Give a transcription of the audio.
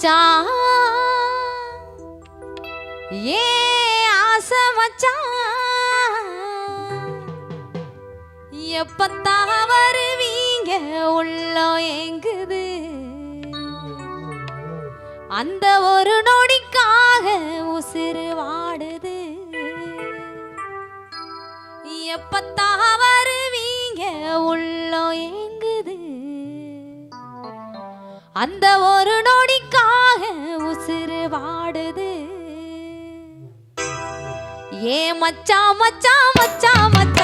மச்சான் ஏ ஆசை மச்சான் எப்பத்தான் வருவீங்க? உள்ள எங்குது அந்த ஒரு நொடிக்காக உசிறு வாடுது. எப்பத்தான் வருவீங்க? உள்ள எங்குது அந்த ஒரு நொடிக்காக உசுறு வாடுது. ஏ மச்சா மச்சா மச்சா மச்சா.